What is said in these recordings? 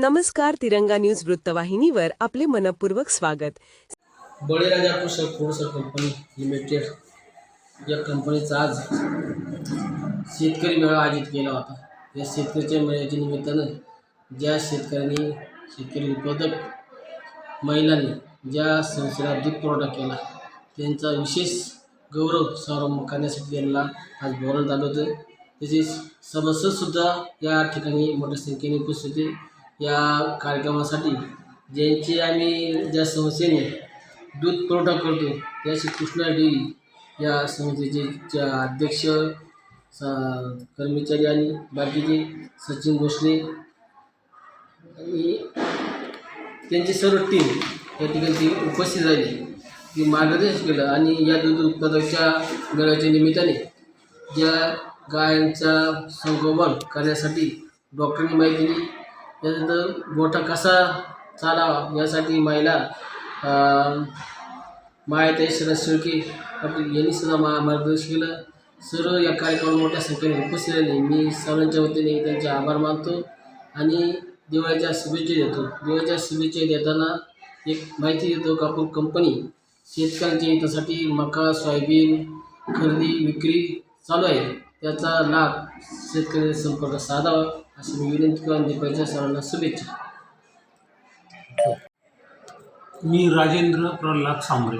नमस्कार तिरंगा न्यूज वृत्तवाहिनीवर आपले मनपूर्वक स्वागत. बळीराजा कुशल प्रोडक्शन कंपनी लिमिटेड या कंपनीचा आज शेतकरी मेळावा आयोजित केला होता. या शेतकऱ्याच्या मेळ्याच्या निमित्तानं ज्या शेतकऱ्यांनी शेतकरी उत्पादक महिलांनी ज्या संस्थेला दूध पुरवठा केला त्यांचा विशेष गौरव समारंभ करण्यासाठी त्यांना आज बोलवण्यात आलं होतं. तसेच सभासदसुद्धा या ठिकाणी मोठ्या संख्येने उपस्थित होते. या कार्यक्रमासाठी ज्यांची आम्ही ज्या संस्थेने दूध पुरवठा करतो त्या श्री कृष्णा डेअरी या संस्थेचे च्या अध्यक्ष सा कर्मचारी आणि बाकीचे सचिन भोसले आणि त्यांची सर्व टीम या ठिकाणी ती उपस्थित राहिली ती मार्गदर्शन केलं आणि या दूध उत्पादकाच्या मेळाव्याच्या निमित्ताने ज्या गायांचा संगोपन करण्यासाठी डॉक्टरांनी माहिती दिली त्याच्यानंतर गोठा कसा चालावा यासाठी महिला अं, मायाताई पाटील यांनी सुद्धा मा मार्गदर्शन केलं. सर्व या कार्यक्रमात मोठ्या संख्येने उपस्थित राहिले. मी सर्वांच्या वतीने त्यांचे आभार मानतो आणि दिवाळीच्या शुभेच्छा देतो. दिवाळीच्या शुभेच्छा देताना एक माहिती देतो कापूर आपण कंपनी शेतकऱ्यांच्या हितासाठी मका सोयाबीन खरेदी विक्री चालू आहे. त्याचा लाभ शेतकऱ्यांनी संपर्क साधावा. असं मी विनंती करून दीपाच्या सर्वांना शुभेच्छा. मी राजेंद्र प्रल्हाद सांबरे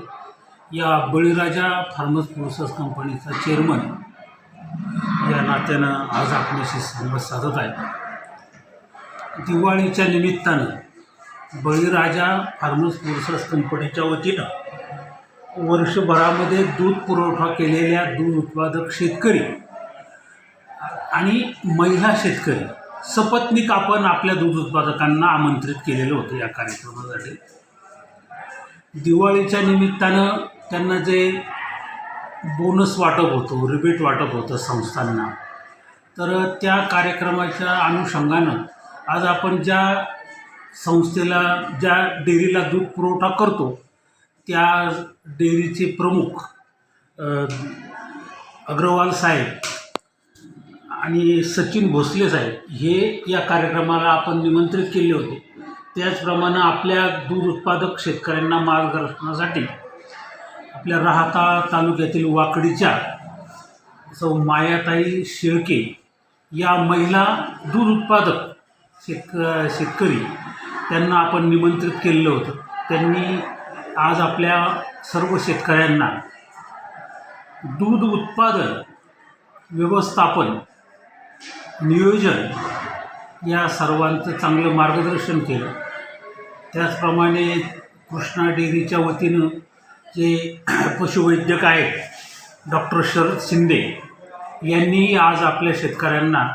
या बळीराजा फार्मस प्रोसेस कंपनीचा चेअरमन. या नात्यानं आज आपल्याशी संवाद साधत आहे. दिवाळीच्या निमित्तानं बळीराजा फार्मस प्रोसेस कंपनीच्या वतीनं वर्षभरामध्ये दूध पुरवठा केलेल्या दूध उत्पादक शेतकरी आणि महिला शेतकरी सपत्नीक आपण आपल्या दूध उत्पादकांना आमंत्रित केलेलं होतं या कार्यक्रमासाठी. दिवाळीच्या निमित्तानं त्यांना जे बोनस वाटप होतो रिबेट वाटप होतं संस्थांना तर त्या कार्यक्रमाच्या अनुषंगानं आज आपण ज्या संस्थेला ज्या डेअरीला दूध पुरवठा करतो त्या डेअरीचे प्रमुख अग्रवाल साहेब आणि सचिन भोसले साहेब हे या कार्यक्रमाला आपण निमंत्रित केले होते. त्याचप्रमाणे आपल्या दूध उत्पादक शेतकऱ्यांना मार्गदर्शनासाठी आपल्या राहता तालुक्यातील वाकडीच्या सौ मायाताई शेळके या महिला दूध उत्पादक शेतक शेतकरी त्यांना आपण निमंत्रित केलेलं होतं. त्यांनी आज आपल्या सर्व शेतकऱ्यांना दूध उत्पादन व्यवस्थापन नियोजन या सर्वांचं चांगलं मार्गदर्शन केलं. त्याचप्रमाणे कृष्णा डेअरीच्या वतीनं जे पशुवैद्यक आहेत डॉक्टर शरद शिंदे यांनी आज आपल्या शेतकऱ्यांना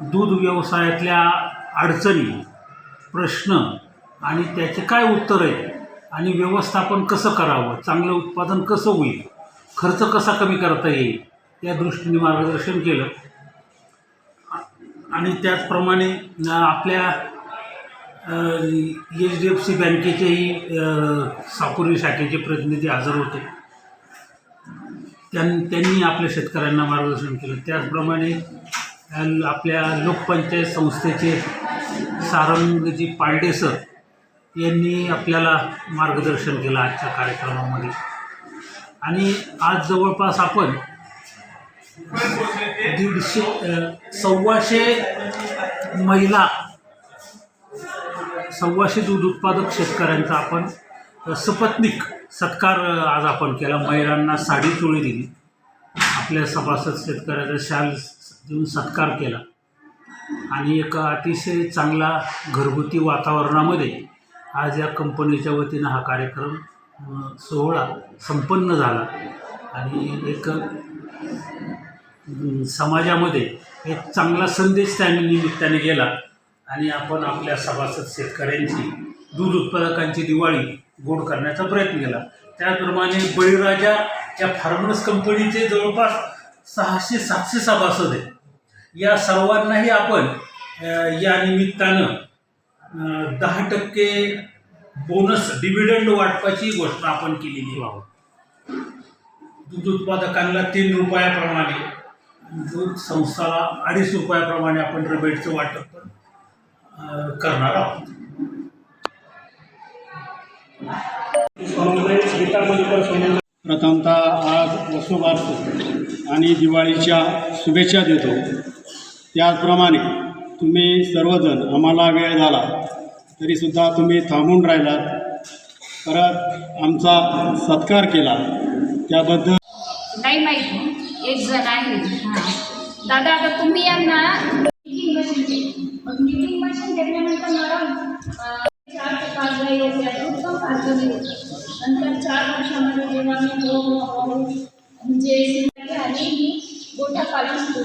दूध व्यवसायातल्या अडचणी प्रश्न आणि त्याचे काय उत्तर आहे आणि व्यवस्थापन कसं करावं चांगलं उत्पादन कसं होईल खर्च कसा कमी करता येईल या दृष्टीने मार्गदर्शन केलं. आणि त्याचप्रमाणे आपल्या एच डी एफ सी बँकेचेही साकुरी शाखेचे प्रतिनिधी हजर होते. त्यां त्यांनी आपल्या शेतकऱ्यांना मार्गदर्शन केलं. त्याचप्रमाणे आपल्या लोकपंचायत संस्थेचे सारंगजी पांडे सर यांनी आपल्याला मार्गदर्शन केलं आजच्या कार्यक्रमामध्ये. आणि आज जवळपास आपण दीडशे सव्वाशे महिला सव्वाशे दूध उत्पादक शेतकऱ्यांचा आपण सपत्निक सत्कार आज आपण केला. महिलांना साडी चोळी दिली. आपल्या सभासद शेतकऱ्याचा शाल देऊन सत्कार केला. आणि एक अतिशय चांगला घरगुती वातावरणामध्ये आज या कंपनीच्या वतीनं हा कार्यक्रम सोहळा संपन्न झाला. आणि एक समाजामध्ये एक चांगला संदेश त्या निमित्ताने गेला. आणि आपण आपल्या सभासद शेतकऱ्यांची दूध उत्पादकांची दिवाळी गोड करण्याचा प्रयत्न केला. त्याचप्रमाणे बळीराजा या फार्मर्स कंपनीचे जवळपास सहाशे सातशे सभासद आहेत. या सर्वांनाही आपण या निमित्तानं दहा टक्के बोनस डिव्हिडंड वाटपाची घोषणा आपण केलेली आहोत दूध उत्पादकांना तीन रुपयाप्रमाणे दूध संस्थाला अडीच रुपयाप्रमाणे आपण रिबेटचं वाटप करणार आहोत. प्रथमतः आज वसुबारस आणि दिवाळीच्या शुभेच्छा देतो. त्याचप्रमाणे तुम्ही सर्वजण आम्हाला वेळ झाला तरीसुद्धा तुम्ही थांबून राहिलात. परत आमचा सत्कार केला. त्याबद्दल नाही माहिती. एक जण आहे. हां. दादा आता तुम्ही यांना मीटिंग मशीन मग मीटिंग मशीन घेतल्यानंतर मॅडम चार ते पाच गाई होत्या दूध पाच जण होते नंतर चार वर्षामध्ये जेव्हा मी हळूहळू म्हणजे आणि मी गोठा पालन सुरू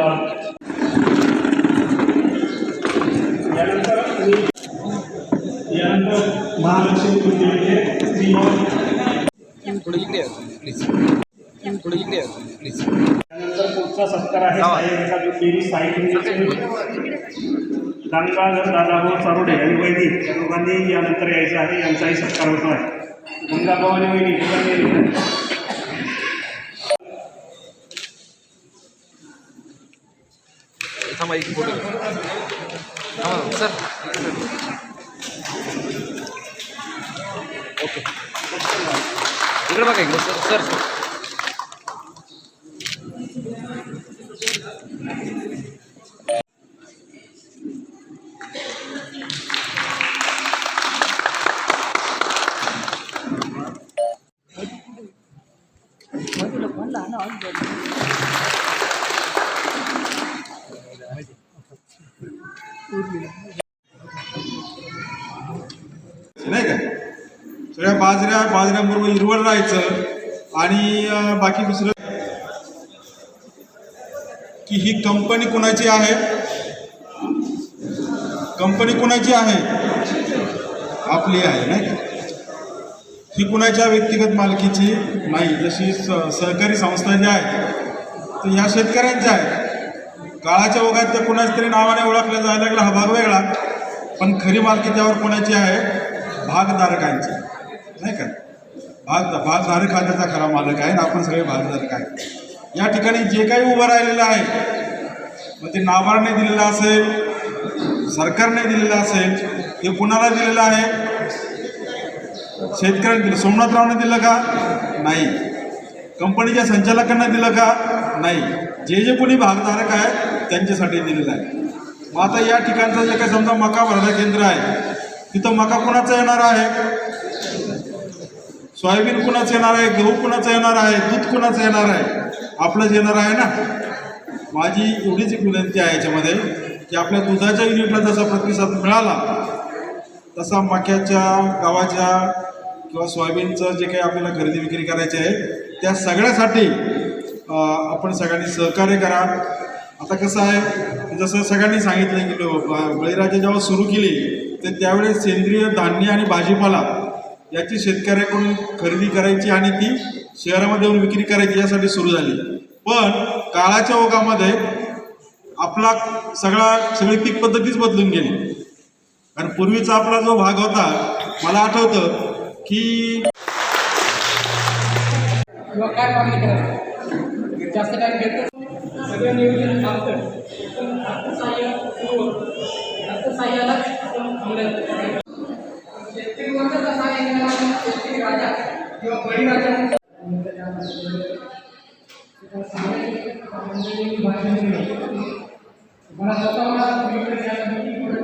पुढचा सत्कार आहे. गंगाधर दादाभाऊ चारोडे आणि वैदिक या दोघांनी यानंतर यायचं आहे. यांचाही सत्कार होतो आहे गंगाभाऊ आणि दोघांनी थांबा सर. ओके. इकडे बघा सर सर. बाजऱ्यांबरोबर हिरवळ राहायचं आणि बाकी दुसरं की ही कंपनी कोणाची आहे? कंपनी कोणाची आहे? आपली आहे नाही का? ही कुणाच्या व्यक्तिगत मालकीची नाही जशी सहकारी संस्था ज्या आहेत तर ह्या शेतकऱ्यांच्या आहे. काळाच्या ओघात त्या कुणाच तरी नावाने ओळखला जायला लागला हा भाग वेगळा. पण खरी मालकी त्यावर कोणाची आहे? भागधारकांची नाही का? भाग भागधारक हा त्याचा खरा मालक आहे आणि आपण सगळे भागधारक आहे. या ठिकाणी जे काही उभं राहिलेलं आहे मग ते नाबार्डने दिलेलं असेल सरकारने दिलेलं असेल ते कुणाला दिलेलं आहे? शेतकऱ्यांनी दिलं. सोमनाथरावने दिलं का? नाही. कंपनीच्या संचालकांना दिलं का? नाही. जे जे कोणी भागधारक आहे त्यांच्यासाठी दिलेलं आहे. मग आता या ठिकाणचं जे काही समजा मका भरणा केंद्र आहे तिथं मका कुणाचं येणार आहे? सोयाबीन कुणाचं येणार आहे? गहू कुणाचं येणार आहे? दूध कुणाचं येणार आहे? आपलंच येणार आहे ना? माझी एवढीच एक विनंती आहे याच्यामध्ये की आपल्या दुधाच्या युनिटला जसा प्रतिसाद मिळाला तसा मक्याच्या गव्हाच्या किंवा सोयाबीनचं जे काही आपल्याला खरेदी विक्री करायची आहे त्या सगळ्यासाठी आपण सगळ्यांनी सहकार्य करा. आता कसं आहे जसं सगळ्यांनी सांगितलं की बळीराजा जेव्हा सुरू केली तर त्यावेळेस सेंद्रिय धान्य आणि भाजीपाला याची शेतकऱ्याकडून खरेदी करायची आणि ती शहरामध्ये येऊन विक्री करायची यासाठी सुरू झाली. पण काळाच्या ओघामध्ये आपला सगळा सगळी पीक पद्धतीच बदलून गेली. कारण पूर्वीचा आपला जो भाग होता मला आठवतं की काय मागणी जास्त सगळं नियोजन अर्थसहाय्य अर्थसहाय्यालाच आपण थांबलं शेतकरी राजा किंवा बळीराजा मला स्वतःला वेगवेगळ्या पुढे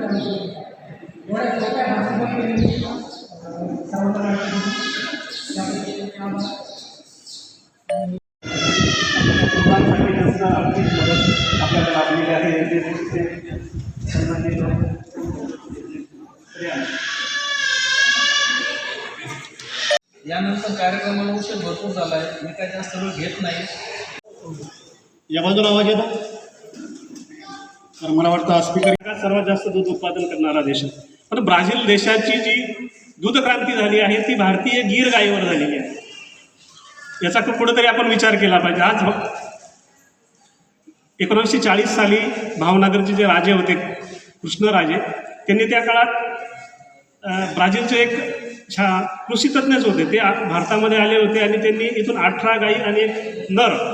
एवढ्या सोप्या भाषेमध्ये या बाजूला आवाज येतो? तर मला वाटतं स्पीकर सर्वात जास्त दूध उत्पादन करणारा देश आहे. पण ब्राझील देशाची जी दूध क्रांती झाली आहे ती भारतीय गीर गायीवर झालेली आहे. याचा कुठेतरी आपण विचार केला पाहिजे. आज हो- एकोणीसशे चाळीस साली भावनगरचे जे राजे होते कृष्णराजे त्यांनी त्या काळात ब्राझीलचे एक छा कृषीतज्ञच होते. ते भारतामध्ये आले होते आणि त्यांनी इथून अठरा गायी आणि एक नर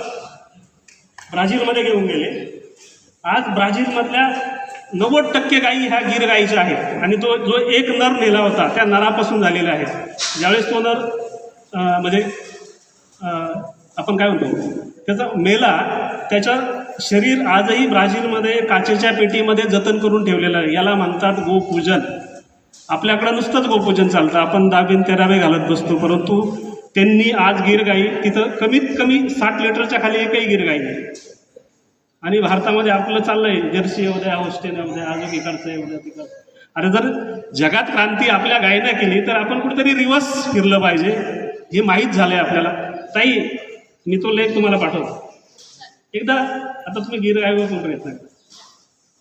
ब्राझीलमध्ये घेऊन गेले. आज ब्राझीलमधल्या नव्वद टक्के गायी ह्या गिर गायीच्या आहेत. आणि तो जो एक नर नेला होता त्या नरापासून झालेला आहे. ज्यावेळेस तो नर म्हणजे आपण काय म्हणतो? त्याचा मेला त्याचं शरीर आजही ब्राझीलमध्ये काचेच्या पेटीमध्ये जतन करून ठेवलेलं आहे. याला म्हणतात गोपूजन. आपल्याकडं नुसतंच गोपूजन चालतं. आपण दाबीन तेरावे घालत बसतो परंतु त्यांनी आज गिरगाई तिथं कमीत कमी साठ लिटरच्या खाली एकही गिरगाई नाही. आणि भारतामध्ये आपलं चाललंय जर्सी येऊ द्या होस्टेन द्या अजून इकडचं आहे उद्या तिकडचं. अरे जर जगात क्रांती आपल्या गायनं केली तर आपण कुठेतरी रिवर्स फिरलं पाहिजे हे माहीत झालंय आपल्याला. ताई मी तो लेख तुम्हाला पाठवतो. एकदा आता तुम्ही गिरगायवर पण प्रयत्न करा.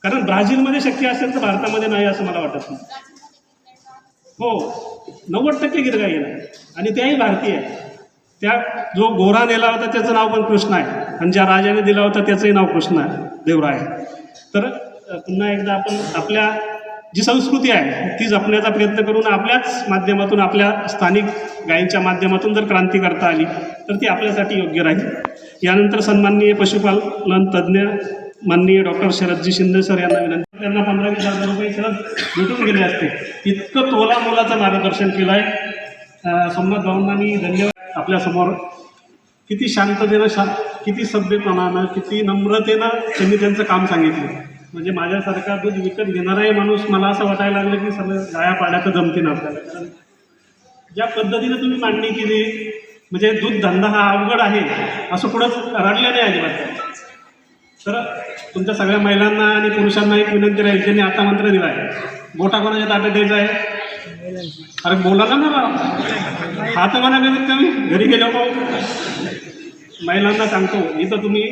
कारण ब्राझीलमध्ये शक्य असेल तर भारतामध्ये नाही असं मला वाटत नाही. हो. नव्वद टक्के गिरगा गेला आणि त्याही भारतीय आहे. त्या जो गोरा नेला होता त्याचं नाव पण कृष्ण आहे. आणि ज्या राजाने दिला होता त्याचंही नाव कृष्ण आहे. देवराय आहे. तर पुन्हा एकदा आपण आपल्या जी संस्कृती आहे ती जपण्याचा प्रयत्न करून आपल्याच माध्यमातून आपल्या स्थानिक गायींच्या माध्यमातून जर क्रांती करता आली तर ती आपल्यासाठी योग्य राहील. यानंतर सन्माननीय पशुपालन तज्ज्ञ माननीय डॉक्टर शरदजी शिंदे सर यांना विनंती. त्यांना पंधरा वीस हजार रुपये सहज भेटून गेले असते. इतकं तोला मोलाचं मार्गदर्शन केलं आहे सोमनाथ भाऊंना मी धन्यवाद आपल्यासमोर किती शांततेनं शा किती सभ्यपणानं किती नम्रतेनं त्यांनी त्यांचं काम सांगितलं. म्हणजे माझ्यासारखा दूध विकत घेणाराही माणूस मला असं वाटायला लागलं की सगळं गाया पाडायचं जमते ना आपल्याला. कारण ज्या पद्धतीनं तुम्ही मांडणी केली म्हणजे दूध धंदा हा अवघड आहे असं पुढंच रडलं नाही अजिबात. तर तुमच्या सगळ्या महिलांना आणि पुरुषांना एक विनंती राहील ज्यांनी आता मंत्र दिला आहे. गोटा कोणाच्या ताब्यात द्यायचा आहे? अरे बोला ना ना हात म्हणा कमीत कमी. घरी गेलो हो? महिलांना सांगतो इथं तुम्ही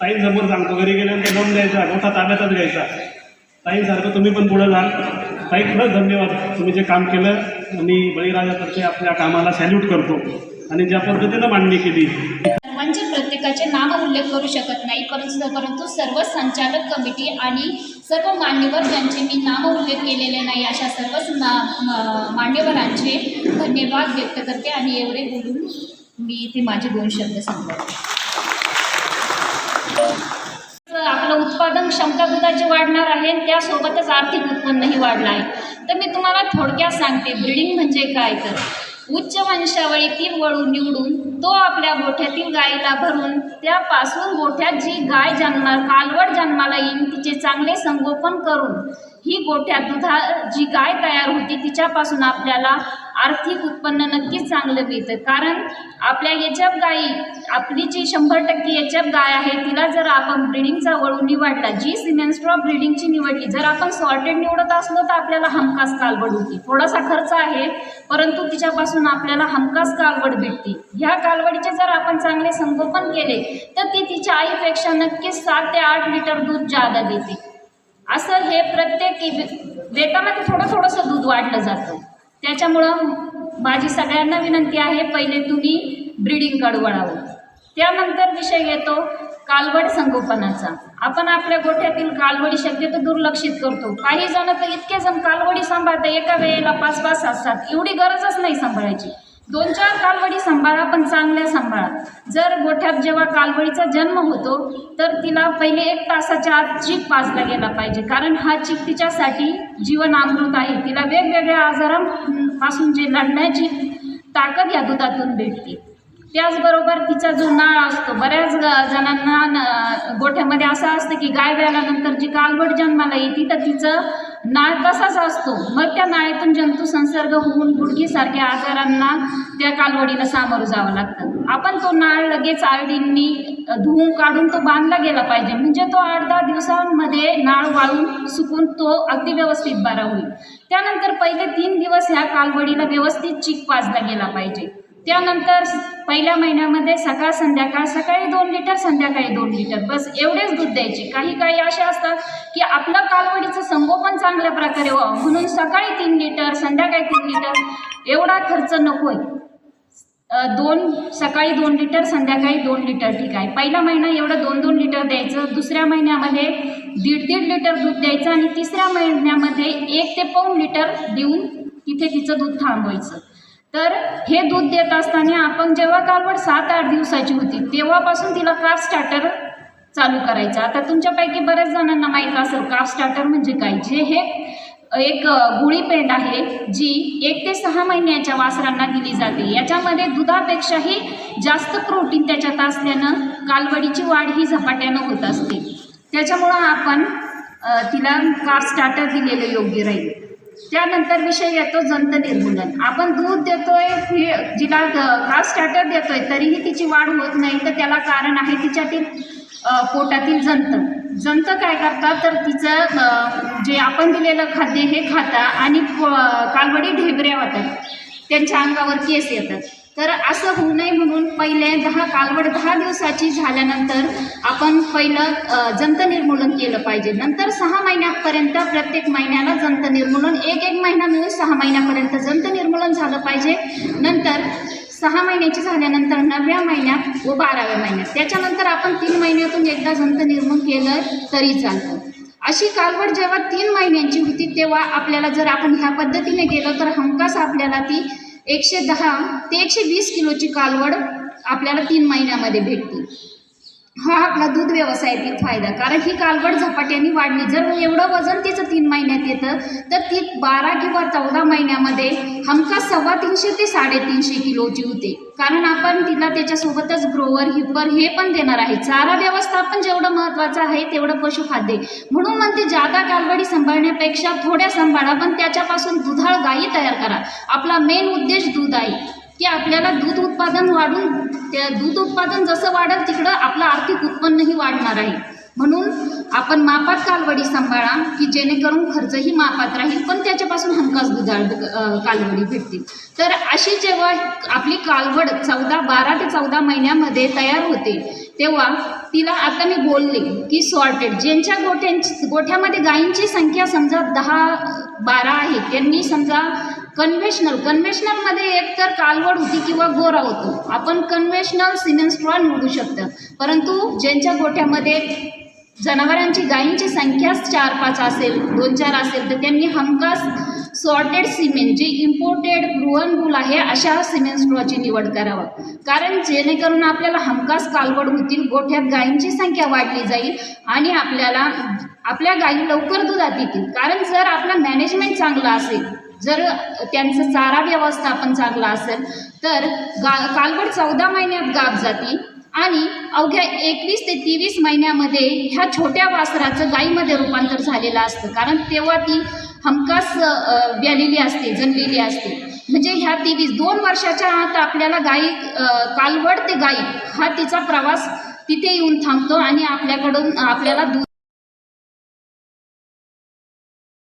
ताईंसमोर सांगतो घरी गेल्यानंतर दोन द्यायचा? मोठा ताब्यातच घ्यायचा ताईंसारखं तुम्ही पण पुढं जाल. ताई खरंच धन्यवाद. तुम्ही जे काम केलं मी बळीराजातर्फे आपल्या कामाला सॅल्यूट करतो. आणि ज्या पद्धतीनं मांडणी केली. सर्वांचे प्रत्येकाचे नाम उल्लेख करू शकत नाही. परंतु परंतु सर्व संचालक कमिटी आणि सर्व मान्यवर ज्यांचे मी नाम उल्लेख केलेले नाही अशा सर्वच ना मान्यवरांचे धन्यवाद व्यक्त करते आणि एवढे बोलून मी इथे माझे दोन शब्द सांगते आपलं उत्पादन क्षमता दुधाची वाढणार आहे त्यासोबतच आर्थिक उत्पन्नही वाढलं आहे. तर मी तुम्हाला थोडक्यात सांगते ब्रीडिंग म्हणजे काय तर. उच्च वंशावळीतील वळू निवडून तो आपल्या गोठ्यातील गायीला भरून त्यापासून गोठ्यात जी गाय जन्मा कालवड जन्माला येईल तिचे चांगले संगोपन करून ही गोठ्यात दुधा जी गाय तयार होती तिच्यापासून आपल्याला आर्थिक उत्पन्न नक्कीच चांगलं मिळतं. कारण आपल्या याच्याप गायी आपली जी शंभर टक्के याच्याप गाय आहे तिला जर आपण ब्रिडिंगचा वळू निवडला जी सिमेन्स्ट्रॉ ब्रिडिंगची निवडली जर आपण सॉर्टेड निवडत असलो तर आपल्याला हमखास कालवड होती. थोडासा खर्च आहे परंतु तिच्यापासून आपल्याला हमखास कालवड भेटते. ह्या कालवडीचे जर आपण चांगले संगोपन केले तर ती तिच्या आईपेक्षा नक्कीच सात ते आठ लिटर दूध जादा देते. असं हे प्रत्येक वेताना ते थोडं थोडंसं दूध वाढलं जातं. त्याच्यामुळं माझी सगळ्यांना विनंती आहे पहिले तुम्ही ब्रीडिंगकडे वळावं. त्यानंतर विषय येतो कालवड संगोपनाचा. आपण आपल्या गोठ्यातील कालवडी शक्यतो दुर्लक्षित करतो. काही जण तर इतके जण कालवडी सांभाळतात एका वेळेला पाच पाच सात सात एवढी गरजच नाही सांभाळायची. दोन चार कालवडी सांभाळा पण चांगल्या सांभाळा. जर गोठ्यात जेव्हा कालवडीचा जन्म होतो तर तिला पहिले एक तासाच्या आत चीक पाजला गेला पाहिजे. कारण हा चीक तिच्यासाठी जीवनामृत आहे. तिला वेगवेगळ्या आजारांपासून जे लढण्याची ताकद या दुधातून भेटते. त्याचबरोबर तिचा जो नाळ असतो बऱ्याच जणांना न- गोठ्यामध्ये असं असतं की गाय व्याल्यानंतर जी कालवड जन्माला येते तर तिचं नाळ तसाच असतो. मग त्या नाळेतून जंतू संसर्ग होऊन गुडघीसारख्या आजारांना त्या कालवडीला सामोरं जावं लागतं. आपण तो नाळ लगेच आळडींनी अ, धुवून काढून तो बांधला गेला पाहिजे. म्हणजे तो आठ दहा दिवसांमध्ये नाळ वाळून सुकून तो अगदी व्यवस्थित बरा होईल. त्यानंतर पहिले तीन दिवस ह्या कालवडीला व्यवस्थित चीक पाजला गेला पाहिजे. त्यानंतर पहिल्या महिन्यामध्ये सकाळ संध्याकाळ सकाळी दोन लिटर संध्याकाळी दोन लिटर. बस एवढेच दूध द्यायचे. काही काही असे असतात की आपलं कालवडीचं संगोपन चांगल्या प्रकारे व्हावं. म्हणून सकाळी तीन लिटर संध्याकाळी तीन लिटर एवढा खर्च नको आहे. दोन सकाळी दोन लिटर संध्याकाळी दोन लिटर ठीक आहे. पहिला महिना एवढं दोन दोन लिटर द्यायचं. दुसऱ्या महिन्यामध्ये दीड दीड लिटर दूध द्यायचं आणि तिसऱ्या महिन्यामध्ये एक ते पाऊण लिटर देऊन तिथे तिचं दूध थांबवायचं. तर हे दूध देत असताना आपण जेव्हा कालवड सात आठ दिवसाची होती तेव्हापासून तिला काफ स्टार्टर चालू करायचं. आता तुमच्यापैकी बऱ्याच जणांना माहीत असेल काफ स्टार्टर म्हणजे काय? जे हे एक गुळी पेंड आहे जी एक ते सहा महिन्याच्या वासरांना दिली जाते. याच्यामध्ये दुधापेक्षाही जास्त प्रोटीन त्याच्यात असल्यानं कालवडीची वाढ ही झपाट्यानं होत असते. त्याच्यामुळं आपण तिला काफ स्टार्टर दिलेलं योग्य राहील. त्यानंतर विषय येतो जंत निर्मूलन आपण दूध देतोय जिला काफ स्टार्टर देतोय तरीही तिची वाढ होत नाही तर त्याला कारण आहे तिच्यातील पोटातील जंत. जंत काय करतात तर तिचं जे आपण दिलेलं खाद्य हे खाता आणि कालवडी ढेबऱ्या होतात. त्यांच्या अंगावर केस येतात. तर असं होऊ नये म्हणून पहिले दहा कालवड दहा दिवसाची झाल्यानंतर आपण पहिलं जंत निर्मूलन केलं पाहिजे. नंतर सहा महिन्यापर्यंत प्रत्येक महिन्याला जंत निर्मूलन एक एक महिना मिळून सहा महिन्यापर्यंत जंत निर्मूलन झालं पाहिजे. नंतर सहा महिन्याची झाल्यानंतर नवव्या महिन्यात व बाराव्या महिन्यात. त्याच्यानंतर आपण तीन महिन्यातून एकदा जंत निर्मूलन केलं तरी चालतं. अशी कालवड जेव्हा तीन महिन्यांची होती तेव्हा आपल्याला जर आपण ह्या पद्धतीने गेलो तर हमखास आपल्याला ती एकशे दहा ते एकशे वीस किलोची कालवड आपल्याला तीन महिन्यामध्ये भेटते. हा आपला दूध व्यवसायातील फायदा. कारण ही कालवड झपाट्याने वाढली. जर एवढं वजन तिचं तीन महिन्यात येतं तर ती बारा किंवा चौदा महिन्यामध्ये हमखास सव्वा तीनशे ते साडेतीनशे किलोची होते कारण आपण तिला त्याच्यासोबतच ग्रोवर हिपर हे पण देणार आहे. चारा व्यवस्थापन जेवढं महत्त्वाचं आहे तेवढं पशुखाद्य. म्हणून म्हणते जादा कालवडी सांभाळण्यापेक्षा थोड्या सांभाळा पण त्याच्यापासून दुधाळ गायी तयार करा. आपला मेन उद्देश दूध आहे. की आपल्याला दूध उत्पादन वाढून त्या दूध उत्पादन जसं वाढेल तिकडं आपलं आर्थिक उत्पन्नही वाढणार आहे. म्हणून आपण मापात कालवडी सांभाळा की जेणेकरून खर्चही मापात राहील पण त्याच्यापासून हमखास दुधाळ कालवडी भेटतील. तर अशी जेव्हा आपली कालवड चौदा बारा ते चौदा महिन्यामध्ये तयार होते तेव्हा तिला आता मी बोलले की सॉर्टेड ज्यांच्या गोठ्यांची गोठ्यामध्ये गायींची संख्या समजा दहा बारा आहे त्यांनी समजा कन्व्हेशनल कन्व्हेशनलमध्ये एक तर कालवड होती किंवा गोरा होतो. आपण कन्व्हेशनल सिमेंट स्ट्रॉ निवडू शकतं. परंतु ज्यांच्या गोठ्यामध्ये जनावरांची गायींची संख्याच चार पाच असेल दोन चार असेल तर त्यांनी हमखास सॉर्टेड सिमेंट जे इम्पोर्टेड ब्रुअन बुल आहे अशा सिमेंट स्ट्रॉची निवड करावं. कारण जेणेकरून आपल्याला हमखास कालवड होतील गोठ्यात गायींची संख्या वाढली जाईल आणि आपल्याला आपल्या गायी लवकर दुधात येतील. कारण जर आपलं मॅनेजमेंट चांगलं असेल जर त्यांचं चारा व्यवस्थापन चांगलं असेल तर गा कालवड चौदा महिन्यात गाब जाते आणि अवघ्या एकवीस ते तेवीस महिन्यामध्ये ह्या छोट्या वासराचं गाईमध्ये रूपांतर झालेलं असतं. कारण तेव्हा ती हमखास व्यालेली असते जन्मलेली असते. म्हणजे ह्या तेवीस दोन वर्षाच्या आत आपल्याला गाई कालवड ते गाई हा तिचा प्रवास तिथे येऊन थांबतो आणि आपल्याकडून आपल्याला दूध